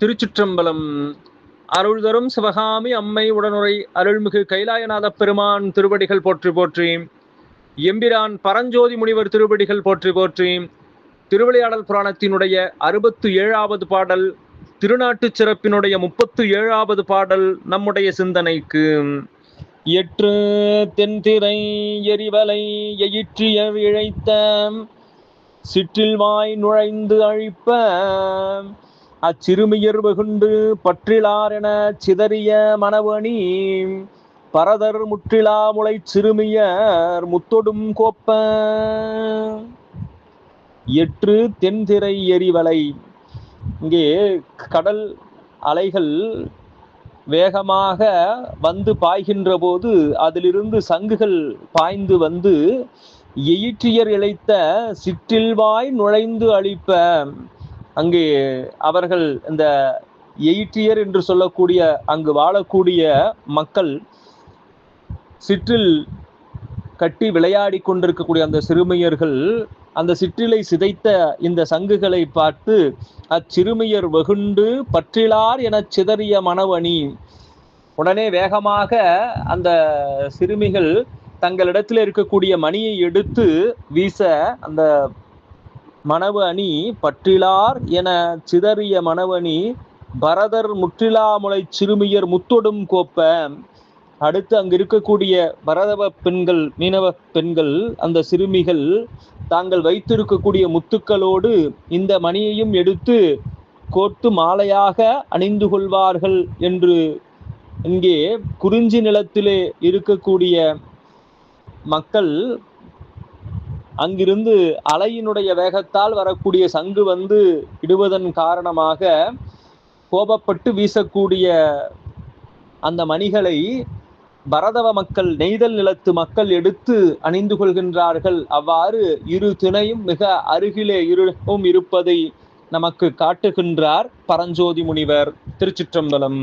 திருச்சிற்றம்பலம். அருள் தரும் சிவகாமி அம்மை உடனுரை அருள்மிகு கைலாயநாத பெருமான் திருவடிகள் போற்றி போற்றி. எம்பிரான் பரஞ்சோதி முனிவர் திருவடிகள் போற்றி போற்றி. திருவிளையாடல் புராணத்தினுடைய அறுபத்து ஏழாவது பாடல் திருநாட்டுச் சிறப்பினுடைய முப்பத்து ஏழாவது பாடல் நம்முடைய சிந்தனைக்கு. எற்று தென்திரை எரிவலை எயிற்றிய இழைத்த சிற்றில் வாய் நுழைந்து அழிப்ப அச்சிறுமியர் வெகுண்டு பற்றிலார் சிதறிய மணவணி பரதர் முற்றிலா முளை சிறுமியர் முத்தொடும் கோப்ப. எற்று தென்திரை எரிவலை. இங்கே கடல் அலைகள் வேகமாக வந்து பாய்கின்ற போது அதிலிருந்து சங்குகள் பாய்ந்து வந்து எயிற்றியர் இழைத்த சிற்றில்வாய் நுழைந்து அழிப்ப. அங்கே அவர்கள் இந்த எயிட்டியர் என்று சொல்லக்கூடிய அங்கு வாழக்கூடிய மக்கள் சிற்றில் கட்டி விளையாடி கொண்டிருக்கக்கூடிய அந்த சிறுமியர்கள் அந்த சிற்றிலை சிதைத்த இந்த சங்குகளை பார்த்து அச்சிறுமியர் வெகுண்டு பற்றிலார் என சிதறிய மணவணி உடனே வேகமாக அந்த சிறுமிகள் தங்களிடத்தில் இருக்கக்கூடிய மணியை எடுத்து வீச அந்த மணவணி அணி பற்றிலார் என சிதறிய மணவணி பரதர் முற்றிலாமுலை சிறுமியர் முத்தொடும் கோப்ப. அடுத்து அங்கு இருக்கக்கூடிய பரதவ பெண்கள் மீனவ பெண்கள் அந்த சிறுமிகள் தாங்கள் வைத்திருக்கக்கூடிய முத்துக்களோடு இந்த மணியையும் எடுத்து கோர்த்து மாலையாக அணிந்து கொள்வார்கள் என்று இங்கே குறிஞ்சி நிலத்திலே இருக்கக்கூடிய மக்கள் அங்கிருந்து அலையினுடைய வேகத்தால் வரக்கூடிய சங்கு வந்து இடுவதன் காரணமாக கோபப்பட்டு வீசக்கூடிய அந்த மணிகளை பரதவ மக்கள் நெய்தல் நிலத்து மக்கள் எடுத்து அணிந்து கொள்கின்றார்கள். அவ்வாறு இரு திணையும் மிக அருகிலே இருவும் இருப்பதை நமக்கு காட்டுகின்றார் பரஞ்சோதி முனிவர் திருச்சிற்றம்பலம்.